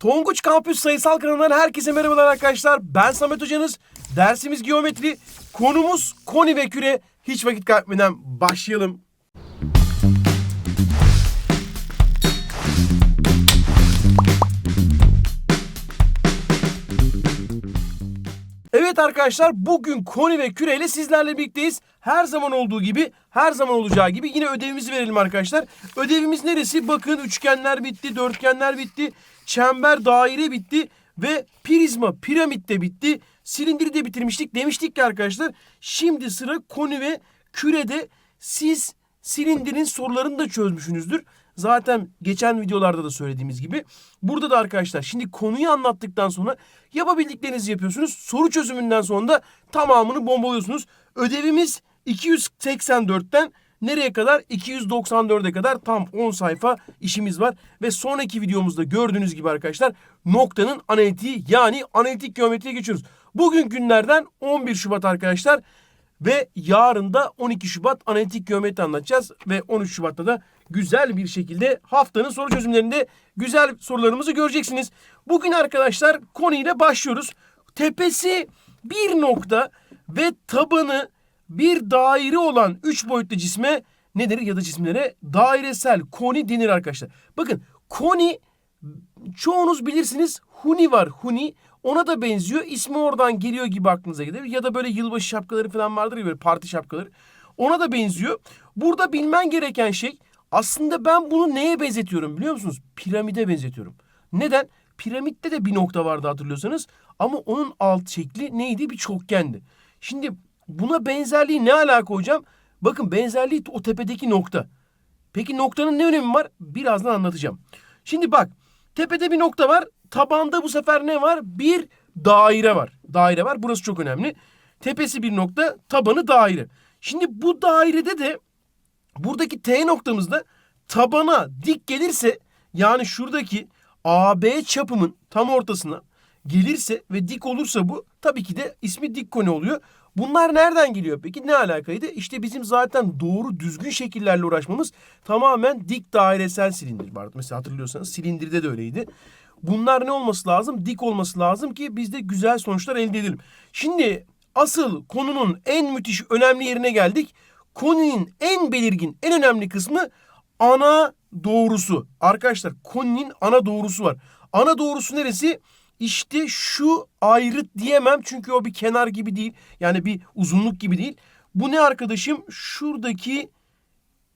Tonguç Kampüs Sayısal kanalından herkese merhabalar arkadaşlar. Ben Samet Hocanız. Dersimiz geometri. Konumuz koni ve küre. Hiç vakit kaybetmeden başlayalım. Evet arkadaşlar bugün koni ve küre ile sizlerle birlikteyiz. Her zaman olduğu gibi, her zaman olacağı gibi yine ödevimizi verelim arkadaşlar. Ödevimiz neresi? Bakın üçgenler bitti, dörtgenler bitti, çember, daire bitti ve prizma, piramit de bitti. Silindiri de bitirmiştik. Demiştik ki arkadaşlar şimdi sıra koni ve kürede siz silindirin sorularını da çözmüşsünüzdür. Zaten geçen videolarda da söylediğimiz gibi. Burada da arkadaşlar şimdi konuyu anlattıktan sonra yapabildiklerinizi yapıyorsunuz. Soru çözümünden sonra da tamamını bombalıyorsunuz. Ödevimiz 284'ten nereye kadar? 294'e kadar tam 10 sayfa işimiz var. Ve sonraki videomuzda gördüğünüz gibi arkadaşlar noktanın analitiği yani analitik geometriye geçiyoruz. Bugün günlerden 11 Şubat arkadaşlar. Ve yarın da 12 Şubat analitik geometri anlatacağız. Ve 13 Şubat'ta da güzel bir şekilde haftanın soru çözümlerinde güzel sorularımızı göreceksiniz. Bugün arkadaşlar konuyla başlıyoruz. Tepesi bir nokta ve tabanı bir daire olan 3 boyutlu cisme nedir ya da cisimlere dairesel koni denir arkadaşlar. Bakın koni çoğunuz bilirsiniz huni var huni ona da benziyor. İsmi oradan geliyor gibi aklınıza gelir. Ya da böyle yılbaşı şapkaları falan vardır ya böyle parti şapkaları. Ona da benziyor. Burada bilmen gereken şey aslında ben bunu neye benzetiyorum biliyor musunuz? Piramide benzetiyorum. Neden? Piramitte de bir nokta vardı hatırlıyorsanız. Ama onun alt şekli neydi? Bir çokgendi. Şimdi buna benzerliği ne alaka hocam? Bakın benzerliği o tepedeki nokta. Peki noktanın ne önemi var? Birazdan anlatacağım. Şimdi bak tepede bir nokta var. Tabanda bu sefer ne var? Bir daire var. Daire var. Burası çok önemli. Tepesi bir nokta, tabanı daire. Şimdi bu dairede de buradaki T noktamızda tabana dik gelirse yani şuradaki AB çapımın tam ortasına gelirse ve dik olursa bu tabii ki de ismi dik koni oluyor. Bunlar nereden geliyor peki? Ne alakaydı? İşte bizim zaten doğru düzgün şekillerle uğraşmamız tamamen dik dairesel silindir vardı. Mesela hatırlıyorsanız silindirde de öyleydi. Bunlar ne olması lazım? Dik olması lazım ki biz de güzel sonuçlar elde edelim. Şimdi asıl konunun en müthiş önemli yerine geldik. Koninin en belirgin, en önemli kısmı ana doğrusu. Arkadaşlar koninin ana doğrusu var. Ana doğrusu neresi? İşte şu ayrıt diyemem çünkü o bir kenar gibi değil. Yani bir uzunluk gibi değil. Bu ne arkadaşım? Şuradaki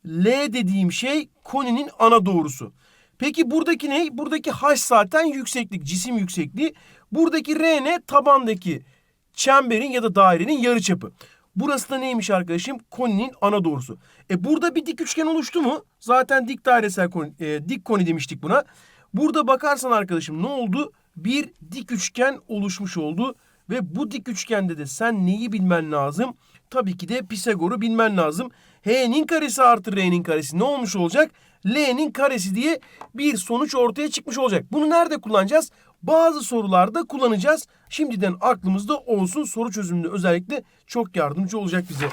L dediğim şey koninin ana doğrusu. Peki buradaki ne? Buradaki H zaten yükseklik, cisim yüksekliği. Buradaki R ne? Tabandaki çemberin ya da dairenin yarıçapı. Burası da neymiş arkadaşım? Koninin ana doğrusu. E burada bir dik üçgen oluştu mu? Zaten dik dairesel koni, e, dik koni demiştik buna. Burada bakarsan arkadaşım ne oldu? Bir dik üçgen oluşmuş oldu. Ve bu dik üçgende de sen neyi bilmen lazım? Tabii ki de Pisagor'u bilmen lazım. H'nin karesi artı R'nin karesi ne olmuş olacak? L'nin karesi diye bir sonuç ortaya çıkmış olacak. Bunu nerede kullanacağız? Bazı sorularda kullanacağız. Şimdiden aklımızda olsun soru çözümünde özellikle çok yardımcı olacak bize.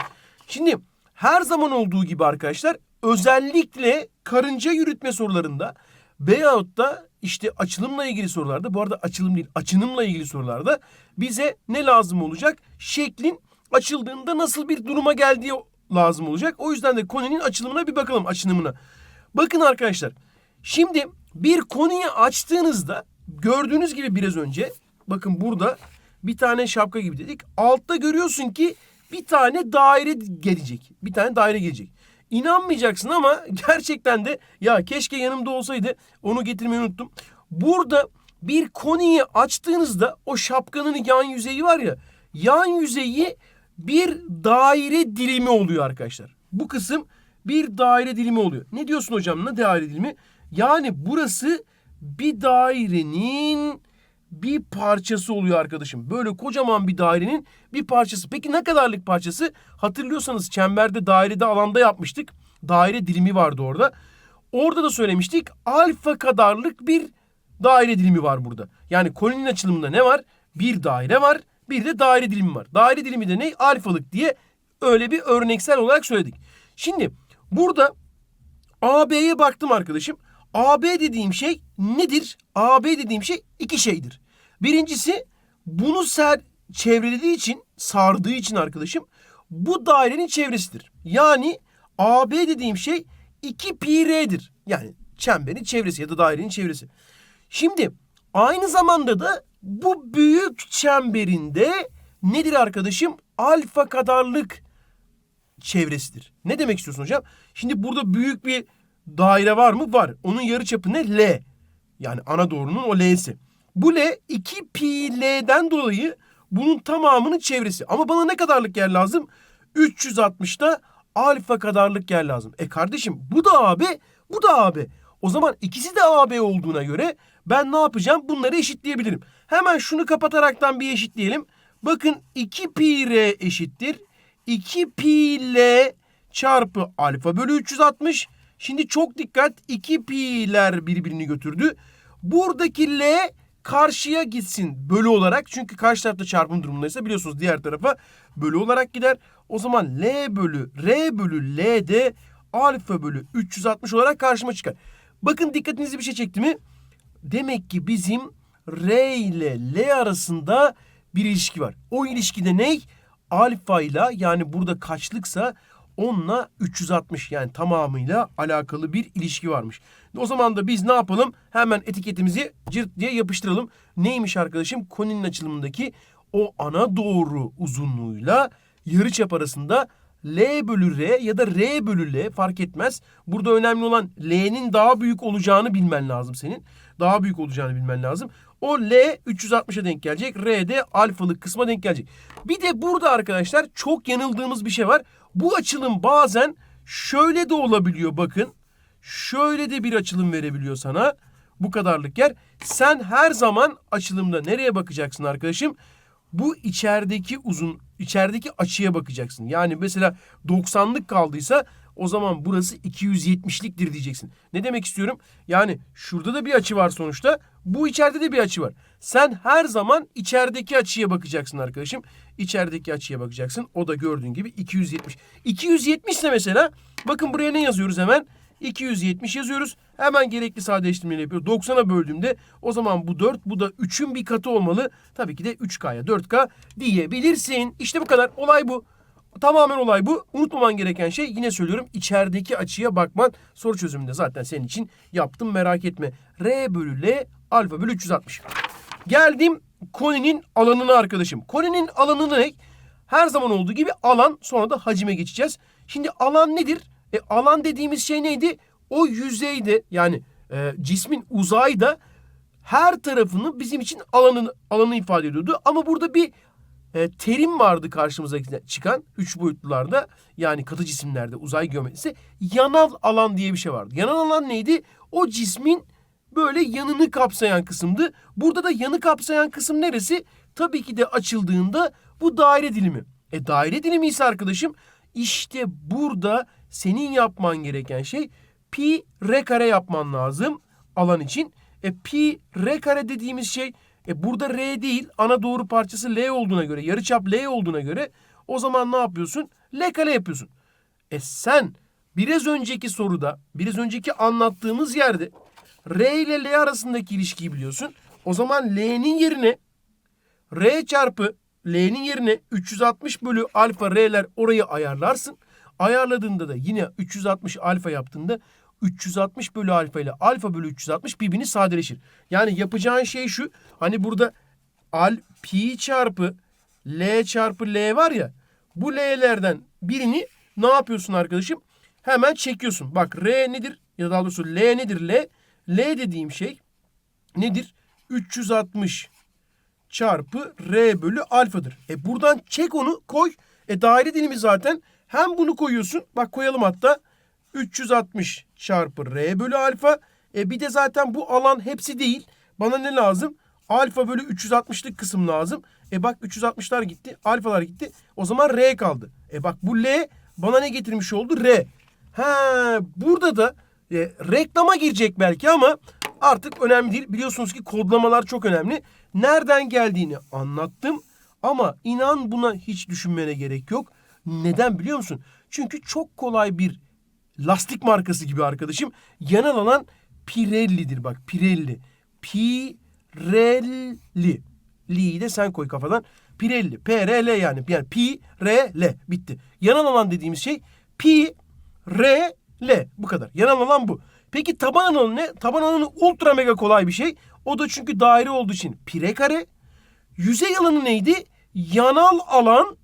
Şimdi her zaman olduğu gibi arkadaşlar özellikle karınca yürütme sorularında veyahut da işte açılımla ilgili sorularda bu arada açılım değil açınımla ilgili sorularda bize ne lazım olacak? Şeklin açıldığında nasıl bir duruma geldiği lazım olacak. O yüzden de koninin açılımına bir bakalım açınımına. Bakın arkadaşlar şimdi bir konuyu açtığınızda gördüğünüz gibi biraz önce bakın burada bir tane şapka gibi dedik. Altta görüyorsun ki bir tane daire gelecek. Bir tane daire gelecek. İnanmayacaksın ama gerçekten de ya keşke yanımda olsaydı onu getirmeyi unuttum. Burada bir konuyu açtığınızda o şapkanın yan yüzeyi var ya yan yüzeyi bir daire dilimi oluyor arkadaşlar. Bu kısım bir daire dilimi oluyor. Ne diyorsun hocam ne daire dilimi? Yani burası bir dairenin bir parçası oluyor arkadaşım. Böyle kocaman bir dairenin bir parçası. Peki ne kadarlık parçası? Hatırlıyorsanız çemberde dairede alanda yapmıştık. Daire dilimi vardı orada. Orada da söylemiştik. Alfa kadarlık bir daire dilimi var burada. Yani koninin açılımında ne var? Bir daire var. Bir de daire dilimi var. Daire dilimi de ne? Alfalık diye öyle bir örneksel olarak söyledik. Şimdi burada AB'ye baktım arkadaşım. AB dediğim şey nedir? AB dediğim şey iki şeydir. Birincisi bunu ser çevrelediği için, sardığı için arkadaşım bu dairenin çevresidir. Yani AB dediğim şey 2 pi r'dir. Yani çemberin çevresi ya da dairenin çevresi. Şimdi aynı zamanda da bu büyük çemberinde nedir arkadaşım? Alfa kadarlık çevresidir. Ne demek istiyorsun hocam? Şimdi burada büyük bir daire var mı? Var. Onun yarıçapı ne? L. Yani ana doğrunun o L'si. Bu L 2 pi L'den dolayı bunun tamamının çevresi. Ama bana ne kadarlık yer lazım? 360'da alfa kadarlık yer lazım. E kardeşim bu da AB, bu da AB. O zaman ikisi de AB olduğuna göre ben ne yapacağım? Bunları eşitleyebilirim. Hemen şunu kapataraktan bir eşitleyelim. Bakın 2 pi r eşittir. 2 pi l çarpı alfa bölü 360. Şimdi çok dikkat 2 pi'ler birbirini götürdü. Buradaki l karşıya gitsin bölü olarak. Çünkü karşı tarafta çarpım durumundaysa biliyorsunuz diğer tarafa bölü olarak gider. O zaman L bölü R bölü L de alfa bölü 360 olarak karşıma çıkar. Bakın dikkatinizi bir şey çekti mi? Demek ki bizim R ile L arasında bir ilişki var. O ilişkide ne? Alfa ile yani burada kaçlıksa onunla 360 yani tamamıyla alakalı bir ilişki varmış. O zaman da biz ne yapalım? Hemen etiketimizi cırt diye yapıştıralım. Neymiş arkadaşım? Koninin açılımındaki o ana doğru uzunluğuyla yarıçap arasında L bölü R ya da R bölü L fark etmez. Burada önemli olan L'nin daha büyük olacağını bilmen lazım senin. Daha büyük olacağını bilmen lazım. O L 360'a denk gelecek. R de alfalık kısma denk gelecek. Bir de burada arkadaşlar çok yanıldığımız bir şey var. Bu açılım bazen şöyle de olabiliyor bakın. Şöyle de bir açılım verebiliyor sana. Bu kadarlık yer. Sen her zaman açılımda nereye bakacaksın arkadaşım? Bu içerideki uzun, içerideki açıya bakacaksın. Yani mesela 90'lık kaldıysa o zaman burası 270'liktir diyeceksin. Ne demek istiyorum? Yani şurada da bir açı var sonuçta. Bu içeride de bir açı var. Sen her zaman içerideki açıya bakacaksın arkadaşım. İçerideki açıya bakacaksın. O da gördüğün gibi 270. 270 ise mesela bakın buraya ne yazıyoruz hemen? 270 yazıyoruz. Hemen gerekli sadeleştirmeyi yapıyoruz. 90'a böldüğümde o zaman bu 4 bu da 3'ün bir katı olmalı. Tabii ki de 3K'ya 4K diyebilirsin. İşte bu kadar. Olay bu. Tamamen olay bu. Unutmaman gereken şey yine söylüyorum içerideki açıya bakman. Soru çözümünde zaten senin için yaptım merak etme. R bölü L alfa bölü 360. Geldim koninin alanına arkadaşım. Koninin alanı ne? Her zaman olduğu gibi alan sonra da hacime geçeceğiz. Şimdi alan nedir? E, alan dediğimiz şey neydi? O yüzeyde yani e, cismin uzayda her tarafını bizim için alanını alanı ifade ediyordu. Ama burada bir e, terim vardı karşımıza çıkan üç boyutlularda yani katı cisimlerde uzay geometrisi yanal alan diye bir şey vardı. Yanal alan neydi? O cismin böyle yanını kapsayan kısımdı. Burada da yanı kapsayan kısım neresi? Tabii ki de açıldığında bu daire dilimi. E daire dilimi ise arkadaşım işte burada senin yapman gereken şey pi r kare yapman lazım alan için. E pi r kare dediğimiz şey e burada r değil ana doğru parçası l olduğuna göre yarıçap l olduğuna göre o zaman ne yapıyorsun? L kare yapıyorsun. E sen biraz önceki soruda biraz önceki anlattığımız yerde r ile l arasındaki ilişkiyi biliyorsun. O zaman l'nin yerine r çarpı l'nin yerine 360 bölü alfa r'ler orayı ayarlarsın. Ayarladığında da yine 360 alfa yaptığında 360 bölü alfa ile alfa bölü 360 birbirini sadeleşir. Yani yapacağın şey şu. Hani burada al pi çarpı l çarpı l var ya. Bu l'lerden birini ne yapıyorsun arkadaşım? Hemen çekiyorsun. Bak r nedir? Ya daha doğrusu l nedir l? L dediğim şey nedir? 360 çarpı r bölü alfadır. E buradan çek onu koy. E daire dilimi zaten hem bunu koyuyorsun. Bak koyalım hatta. 360 çarpı r bölü alfa. E bir de zaten bu alan hepsi değil. Bana ne lazım? Alfa bölü 360'lık kısım lazım. E bak 360'lar gitti. Alfalar gitti. O zaman r kaldı. E bak bu l bana ne getirmiş oldu? R. Ha burada da e, reklama girecek belki ama artık önemli değil. Biliyorsunuz ki kodlamalar çok önemli. Nereden geldiğini anlattım. Ama inan buna hiç düşünmene gerek yok. Neden biliyor musun? Çünkü çok kolay bir lastik markası gibi arkadaşım yanal alan Pirelli'dir bak Pirelli. Pirelli. Li'yi de sen koy kafadan. Pirelli. P-R-L yani. Yani pi, R, L. Bitti. Yanal alan dediğimiz şey pi, R, L. Bu kadar. Yanal alan bu. Peki taban alanı ne? Taban alanı ultra mega kolay bir şey. O da çünkü daire olduğu için pire kare. Yüzey alanı neydi? Yanal alan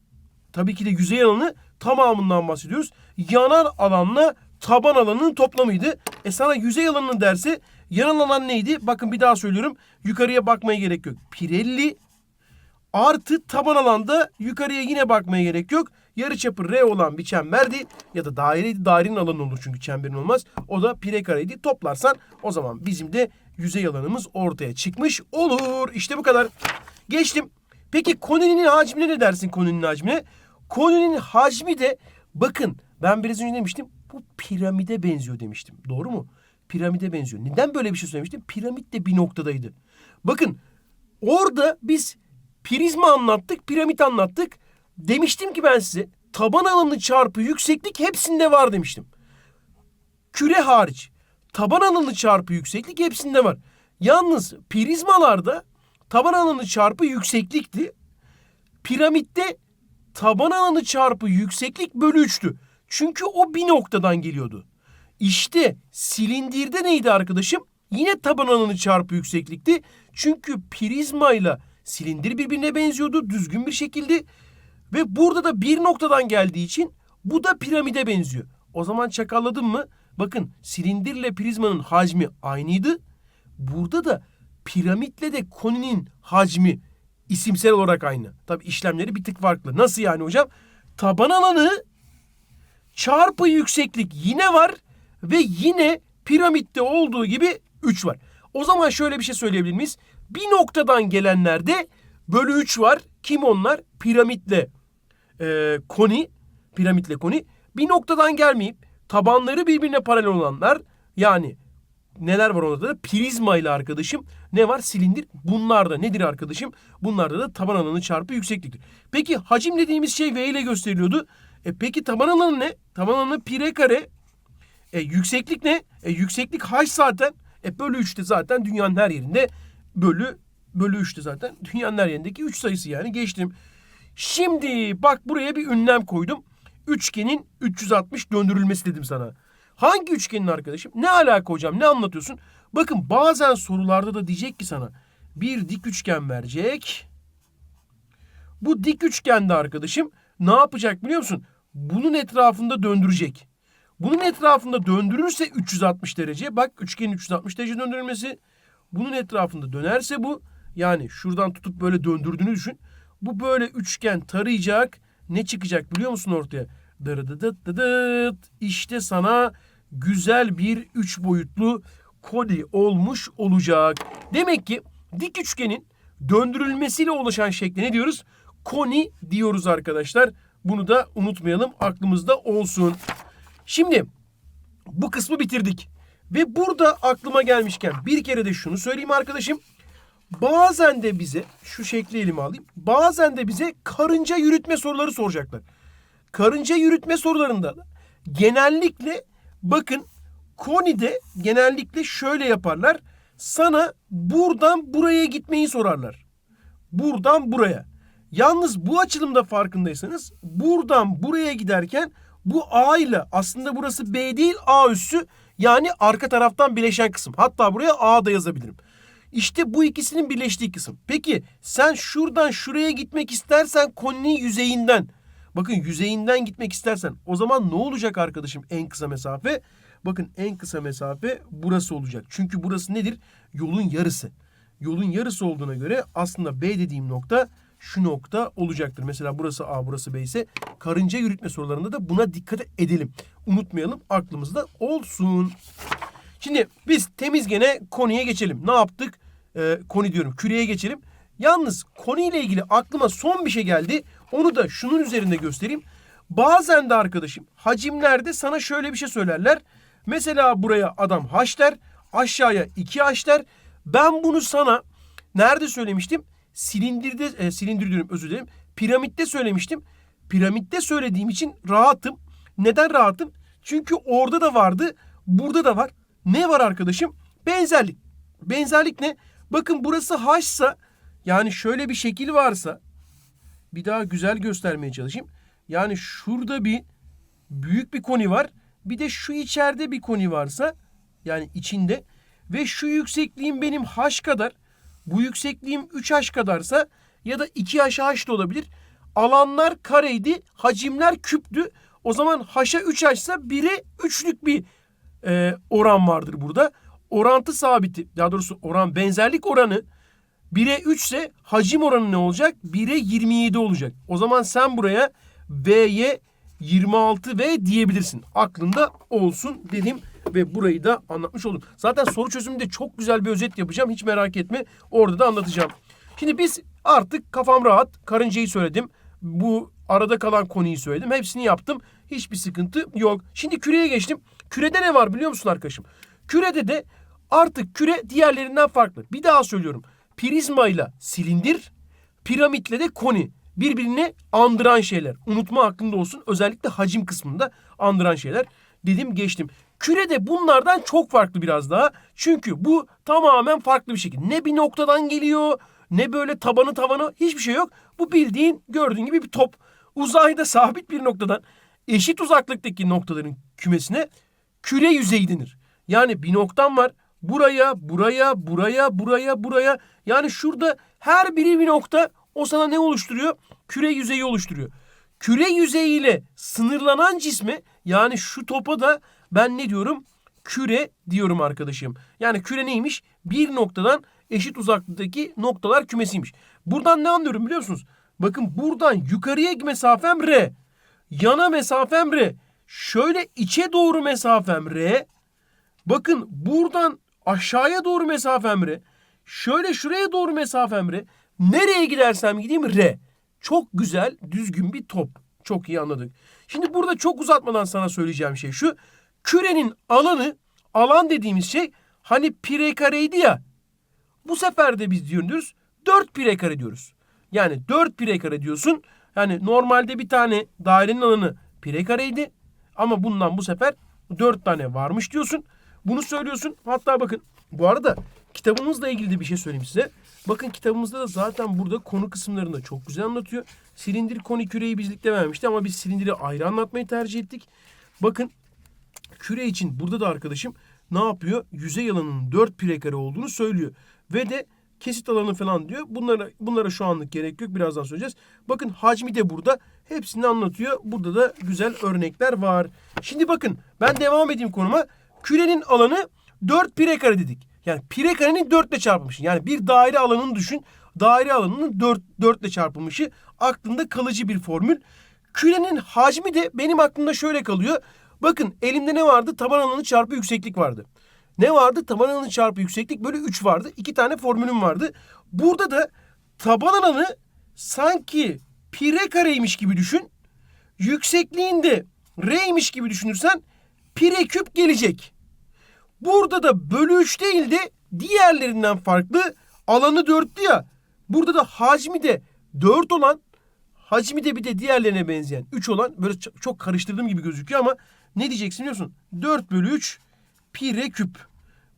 tabii ki de yüzey alanı tamamından bahsediyoruz. Yanal alanla taban alanının toplamıydı. E sana yüzey alanını derse yanal alan neydi? Bakın bir daha söylüyorum. Yukarıya bakmaya gerek yok. Pirelli artı taban alanda yukarıya yine bakmaya gerek yok. Yarıçapı R olan bir çemberdi ya da daireydi. Dairenin alanı olur çünkü çemberin olmaz. O da pire kareydi. Toplarsan o zaman bizim de yüzey alanımız ortaya çıkmış olur. İşte bu kadar. Geçtim. Peki koninin hacmine ne dersin koninin hacmine? Koninin hacmi de bakın ben biraz önce demiştim bu piramide benziyor demiştim. Doğru mu? Piramide benziyor. Neden böyle bir şey söylemiştim? Piramit de bir noktadaydı. Bakın orada biz prizma anlattık, piramit anlattık. Demiştim ki ben size taban alanı çarpı yükseklik hepsinde var demiştim. Küre hariç taban alanı çarpı yükseklik hepsinde var. Yalnız prizmalarda taban alanı çarpı yükseklikti. Piramitte taban alanı çarpı yükseklik bölü 3'tü. Çünkü o bir noktadan geliyordu. İşte silindirde neydi arkadaşım? Yine taban alanı çarpı yükseklikti. Çünkü prizmayla silindir birbirine benziyordu düzgün bir şekilde. Ve burada da bir noktadan geldiği için bu da piramide benziyor. O zaman çakalladım mı? Bakın silindirle prizmanın hacmi aynıydı. Burada da piramitle de koninin hacmi isimsel olarak aynı. Tabi işlemleri bir tık farklı. Nasıl yani hocam? Taban alanı çarpı yükseklik yine var ve yine piramitte olduğu gibi 3 var. O zaman şöyle bir şey söyleyebilir miyiz? Bir noktadan gelenlerde bölü 3 var. Kim onlar? Piramitle e, koni, piramitle koni. Bir noktadan gelmeyip tabanları birbirine paralel olanlar yani neler var orada da? Prizma ile arkadaşım ne var? Silindir. Bunlar da nedir arkadaşım? Bunlarda da taban alanı çarpı yüksekliktir. Peki hacim dediğimiz şey V ile gösteriliyordu. E peki taban alanı ne? Taban alanı pire kare. E yükseklik ne? E yükseklik h zaten. E bölü 3'te zaten dünyanın her yerinde bölü bölü 3'te zaten dünyanın her yerindeki 3 sayısı yani geçtim. Şimdi bak buraya bir ünlem koydum. Üçgenin 360 döndürülmesi dedim sana. Hangi üçgenin arkadaşım? Ne alaka hocam? Ne anlatıyorsun? Bakın bazen sorularda da diyecek ki sana bir dik üçgen verecek. Bu dik üçgende arkadaşım ne yapacak biliyor musun? Bunun etrafında döndürecek. Bunun etrafında döndürürse 360 derece. Bak üçgenin 360 derece döndürülmesi. Bunun etrafında dönerse bu yani şuradan tutup böyle döndürdüğünü düşün. Bu böyle üçgen tarayacak. Ne çıkacak biliyor musun ortaya? Dırıdıdıt dıdıt. İşte sana güzel bir üç boyutlu koni olmuş olacak. Demek ki dik üçgenin döndürülmesiyle oluşan şekli ne diyoruz? Koni diyoruz arkadaşlar. Bunu da unutmayalım aklımızda olsun. Şimdi bu kısmı bitirdik. Ve burada aklıma gelmişken bir kere de şunu söyleyeyim arkadaşım. Bazen de bize şu şekli elime alayım. Bazen de bize karınca yürütme soruları soracaklar. Karınca yürütme sorularında da genellikle bakın konide genellikle şöyle yaparlar. Sana buradan buraya gitmeyi sorarlar. Buradan buraya. Yalnız bu açılımda farkındaysanız buradan buraya giderken bu A ile aslında burası B değil A üssü yani arka taraftan bileşen kısım. Hatta buraya A da yazabilirim. İşte bu ikisinin birleştiği kısım. Peki sen şuradan şuraya gitmek istersen koninin yüzeyinden. Bakın yüzeyinden gitmek istersen o zaman ne olacak arkadaşım en kısa mesafe? Bakın en kısa mesafe burası olacak. Çünkü burası nedir? Yolun yarısı. Yolun yarısı olduğuna göre aslında B dediğim nokta şu nokta olacaktır. Mesela burası A, burası B ise karınca yürütme sorularında da buna dikkat edelim. Unutmayalım, aklımızda olsun. Şimdi biz temiz gene konuya geçelim. Ne yaptık? Ee, konu diyorum, küreye geçelim. Yalnız konuyla ilgili aklıma son bir şey geldi. Onu da şunun üzerinde göstereyim. Bazen de arkadaşım hacimlerde sana şöyle bir şey söylerler. Mesela buraya adam h der, aşağıya 2 h der. Ben bunu sana nerede söylemiştim? Silindirde, e, silindir diyorum özür dilerim. Piramitte söylemiştim. Piramitte söylediğim için rahatım. Neden rahatım? Çünkü orada da vardı, burada da var. Ne var arkadaşım? Benzerlik. Benzerlik ne? Bakın burası H'sa yani şöyle bir şekil varsa bir daha güzel göstermeye çalışayım. Yani şurada bir büyük bir koni var. Bir de şu içeride bir koni varsa yani içinde ve şu yüksekliğim benim h kadar bu yüksekliğim 3h kadarsa ya da 2h h da olabilir. Alanlar kareydi, hacimler küptü. O zaman h'a 3h ise 1'e 3'lük bir e, oran vardır burada. Orantı sabiti, daha doğrusu oran benzerlik oranı 1'e 3 ise hacim oranı ne olacak? 1'e 27 olacak. O zaman sen buraya V'ye 26V diyebilirsin. Aklında olsun dedim ve burayı da anlatmış oldum. Zaten soru çözümünde çok güzel bir özet yapacağım. Hiç merak etme. Orada da anlatacağım. Şimdi biz artık kafam rahat. Karıncayı söyledim. Bu arada kalan konuyu söyledim. Hepsini yaptım. Hiçbir sıkıntı yok. Şimdi küreye geçtim. Kürede ne var biliyor musun arkadaşım? Kürede de artık küre diğerlerinden farklı. Bir daha söylüyorum. Prizma ile silindir, piramitle de koni birbirini andıran şeyler. Unutma aklında olsun. Özellikle hacim kısmında andıran şeyler. Dedim geçtim. Küre de bunlardan çok farklı biraz daha. Çünkü bu tamamen farklı bir şekilde. Ne bir noktadan geliyor, ne böyle tabanı tavanı hiçbir şey yok. Bu bildiğin gördüğün gibi bir top. Uzayda sabit bir noktadan eşit uzaklıktaki noktaların kümesine küre yüzeyi denir. Yani bir noktam var. Buraya, buraya, buraya, buraya, buraya. Yani şurada her biri bir nokta. O sana ne oluşturuyor? Küre yüzeyi oluşturuyor. Küre yüzeyiyle sınırlanan cisme yani şu topa da ben ne diyorum? Küre diyorum arkadaşım. Yani küre neymiş? Bir noktadan eşit uzaklıktaki noktalar kümesiymiş. Buradan ne anlıyorum biliyor musunuz? Bakın buradan yukarıya mesafem R. Yana mesafem R. Şöyle içe doğru mesafem R. Bakın buradan aşağıya doğru mesafem R. Şöyle şuraya doğru mesafem R. Nereye gidersem gideyim R. Çok güzel, düzgün bir top. Çok iyi anladık. Şimdi burada çok uzatmadan sana söyleyeceğim şey şu. Kürenin alanı, alan dediğimiz şey hani pire kareydi ya. Bu sefer de biz diyoruz 4 pire kare diyoruz. Yani 4 pire kare diyorsun. Yani normalde bir tane dairenin alanı pire kareydi. Ama bundan bu sefer 4 tane varmış diyorsun. Bunu söylüyorsun. Hatta bakın bu arada kitabımızla ilgili de bir şey söyleyeyim size. Bakın kitabımızda da zaten burada konu kısımlarında çok güzel anlatıyor. Silindir koni küreyi bizlikte vermişti ama biz silindiri ayrı anlatmayı tercih ettik. Bakın küre için burada da arkadaşım ne yapıyor? Yüzey alanının 4 pire kare olduğunu söylüyor. Ve de kesit alanı falan diyor. Bunlara, bunlara şu anlık gerek yok. Birazdan söyleyeceğiz. Bakın hacmi de burada. Hepsini anlatıyor. Burada da güzel örnekler var. Şimdi bakın ben devam edeyim konuma. Kürenin alanı 4 pire kare dedik. Yani pire karenin 4 ile. Yani bir daire alanını düşün. Daire alanının 4, 4 ile. Aklında kalıcı bir formül. Kürenin hacmi de benim aklımda şöyle kalıyor. Bakın elimde ne vardı? Taban alanı çarpı yükseklik vardı. Ne vardı? Taban alanı çarpı yükseklik böyle 3 vardı. 2 tane formülüm vardı. Burada da taban alanı sanki pire kareymiş gibi düşün. Yüksekliğinde r'ymiş gibi düşünürsen pire küp gelecek. Burada da bölü 3 değil de diğerlerinden farklı alanı 4'tü ya. Burada da hacmi de 4 olan hacmi de bir de diğerlerine benzeyen 3 olan böyle çok karıştırdığım gibi gözüküyor ama ne diyeceksin biliyorsun? 4 bölü 3 pi r küp.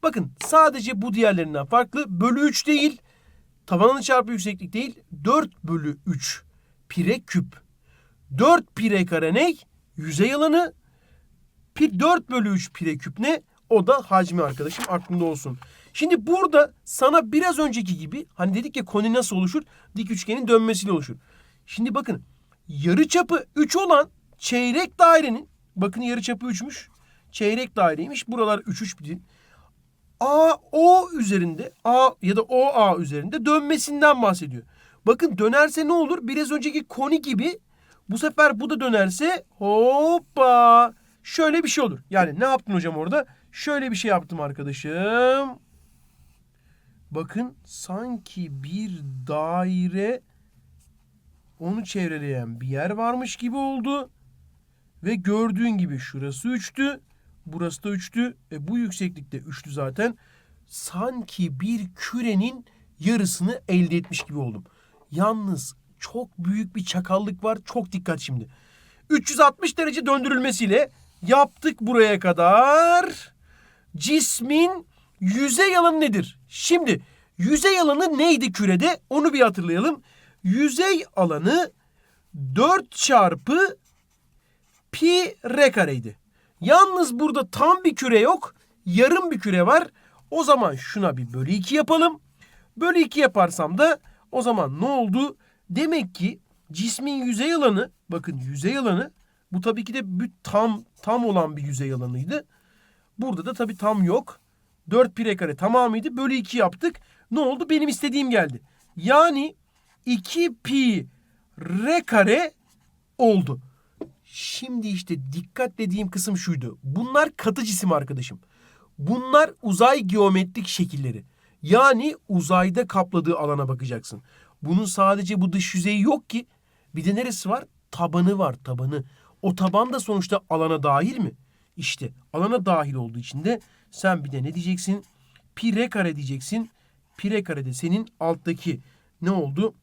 Bakın sadece bu diğerlerinden farklı. Bölü 3 değil. Tabanını çarpı yükseklik değil. 4 bölü 3 pi r küp. 4 pi r kare ne? Yüzey alanı. Pi 4 bölü 3 pi r küp ne? O da hacmi arkadaşım aklında olsun. Şimdi burada sana biraz önceki gibi hani dedik ya koni nasıl oluşur? Dik üçgenin dönmesiyle oluşur. Şimdi bakın yarı çapı 3 olan çeyrek dairenin bakın yarı çapı 3'müş. Çeyrek daireymiş. Buralar 3 3 bilin. A O üzerinde A ya da O A üzerinde dönmesinden bahsediyor. Bakın dönerse ne olur? Biraz önceki koni gibi bu sefer bu da dönerse hoppa şöyle bir şey olur. Yani ne yaptın hocam orada? Şöyle bir şey yaptım arkadaşım. Bakın sanki bir daire onu çevreleyen bir yer varmış gibi oldu. Ve gördüğün gibi şurası 3'tü. Burası da 3'tü. E bu yükseklikte 3'tü zaten. Sanki bir kürenin yarısını elde etmiş gibi oldum. Yalnız çok büyük bir çakallık var. Çok dikkat şimdi. 360 derece döndürülmesiyle yaptık buraya kadar. Cismin yüzey alanı nedir? Şimdi yüzey alanı neydi kürede? Onu bir hatırlayalım. Yüzey alanı 4 çarpı pi r kareydi. Yalnız burada tam bir küre yok. Yarım bir küre var. O zaman şuna bir bölü 2 yapalım. Bölü 2 yaparsam da o zaman ne oldu? Demek ki cismin yüzey alanı bakın yüzey alanı bu tabii ki de tam tam olan bir yüzey alanıydı. Burada da tabii tam yok. 4 pi r kare tamamıydı. Bölü 2 yaptık. Ne oldu? Benim istediğim geldi. Yani 2 pi r kare oldu. Şimdi işte dikkat dediğim kısım şuydu. Bunlar katı cisim arkadaşım. Bunlar uzay geometrik şekilleri. Yani uzayda kapladığı alana bakacaksın. Bunun sadece bu dış yüzeyi yok ki. Bir de neresi var? Tabanı var tabanı. O taban da sonuçta alana dahil mi? İşte alana dahil olduğu için de sen bir de ne diyeceksin? Pi r kare diyeceksin. Pi r kare de senin alttaki ne oldu?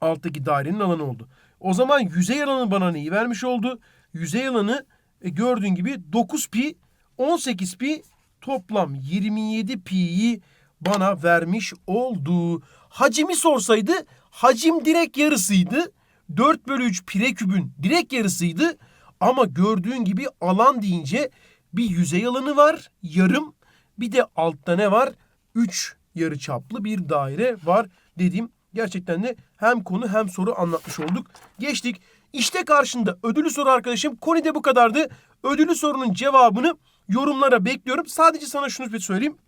alttaki dairenin alanı oldu. O zaman yüzey alanı bana neyi vermiş oldu? Yüzey alanı e, gördüğün gibi 9 pi 18 pi toplam 27 pi'yi bana vermiş oldu. Hacimi sorsaydı hacim direkt yarısıydı. 4 bölü 3 pire kübün direkt yarısıydı. Ama gördüğün gibi alan deyince bir yüzey alanı var yarım. Bir de altta ne var? 3 yarı çaplı bir daire var dedim. Gerçekten de hem konu hem soru anlatmış olduk. Geçtik. İşte karşında ödülü soru arkadaşım. Konu de bu kadardı. Ödülü sorunun cevabını yorumlara bekliyorum. Sadece sana şunu bir söyleyeyim.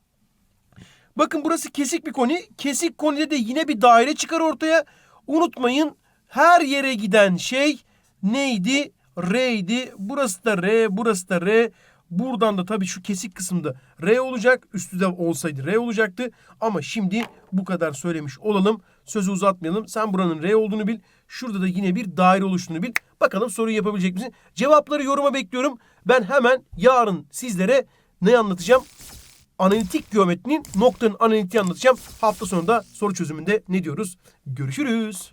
Bakın burası kesik bir koni. Kesik konide de yine bir daire çıkar ortaya. Unutmayın her yere giden şey neydi? R'ydi. Burası da R, burası da R. Buradan da tabii şu kesik kısımda R olacak. Üstü de olsaydı R olacaktı. Ama şimdi bu kadar söylemiş olalım. Sözü uzatmayalım. Sen buranın R olduğunu bil. Şurada da yine bir daire oluştuğunu bil. Bakalım soruyu yapabilecek misin? Cevapları yoruma bekliyorum. Ben hemen yarın sizlere ne anlatacağım? Analitik geometrinin noktanın analitiği anlatacağım. Hafta sonunda soru çözümünde ne diyoruz? Görüşürüz.